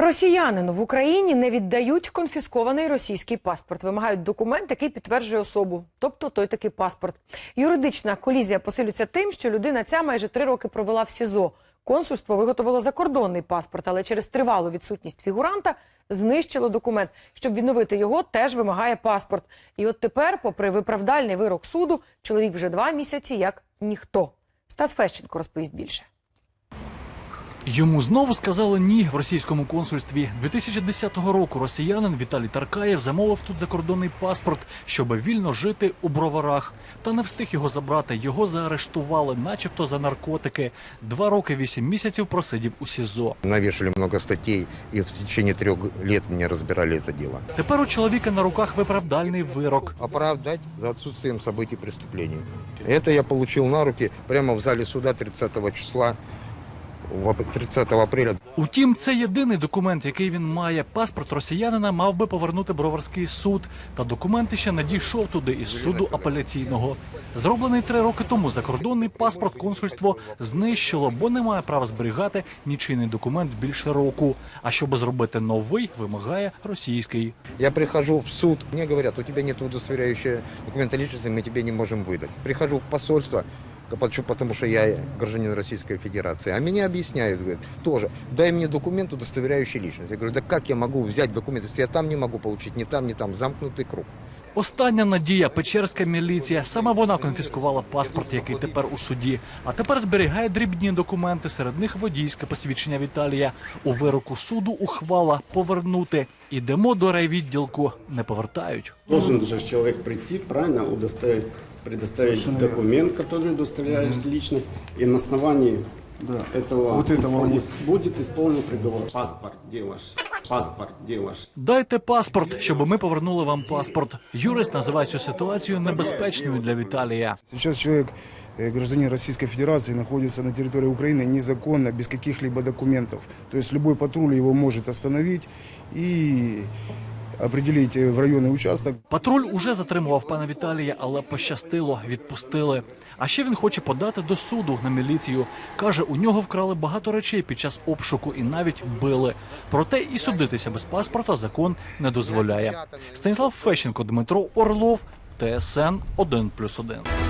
Росіянину в Україні не віддають конфіскований російський паспорт. Вимагають документ, який підтверджує особу, тобто той такий паспорт. Юридична колізія посилюється тим, що людина ця майже три роки провела в СІЗО. Консульство виготовило закордонний паспорт, але через тривалу відсутність фігуранта знищило документ. Щоб відновити його, теж вимагає паспорт. І от тепер, попри виправдальний вирок суду, чоловік вже два місяці як ніхто. Стас Фещенко розповість більше. Йому знову сказали ні в російському консульстві. 2010 року росіянин Віталій Таркаєв замовив тут закордонний паспорт, щоб вільно жити у броварах. Та не встиг його забрати. Його заарештували, начебто за наркотики. Два роки вісім місяців просидів у СІЗО. Навешали много статей, и в течение трех лет мне разбирали это дело. Тепер у чоловіка на руках виправдальний вирок. Оправдать за отсутствием событий преступления. Это я получил на руки прямо в зале суда 30 числа, в ап- 30 апреля. Утім, це єдиний документ, який він має. Паспорт росіянина мав би повернути Броварський суд. Та документ ще не дійшов туди із суду апеляційного. Зроблений три роки тому закордонний паспорт консульство знищило, бо не має права зберігати нічийний документ більше року. А щоб зробити новий, вимагає російський. Я прихожу в суд, мне говорят, у тебя нет удостоверяющего документа личности, мы тебе не можем выдать. Прихожу в посольство, потому что я гражданин Российской Федерации. А меня объясняют, говорят, тоже, дай мне документ, удостоверяющий личность. Я говорю, да как я могу взять документ, если я там не могу получить, ни там, ни там, замкнутый круг. Остання надія Печерська міліція. Саме вона конфіскувала паспорт, який тепер у суді. А тепер зберігає дрібні документи. Серед них водійське посвідчення Віталія. У вироку суду ухвала повернути. Ідемо до райвідділку. Не повертають. Должен же человек прийти, правильно, удостоверить, предоставить документ, который удостоверяет личность, и на основании этого, Вот этого исполни- вот. будет исполнен приговор. Паспорт делаешь, паспорт делаешь. Дайте паспорт, щоб ми повернули вам паспорт. Юрист називає цю ситуацію небезпечною для Віталія. Сейчас человек, э, гражданин Российской Федерации, находится на территории Украины незаконно, без каких-либо документов. То есть любой патруль его может остановить и определить э, в районный участок. Патруль уже затримував пана Віталія, але пощастило, відпустили. А ще він хоче подати до суду на міліцію. Каже, у нього вкрали багато речей під час обшуку і навіть били. Проте і судитися без паспорта закон не дозволяє. Станіслав Фещенко, Дмитро Орлов, ТСН 1+,1.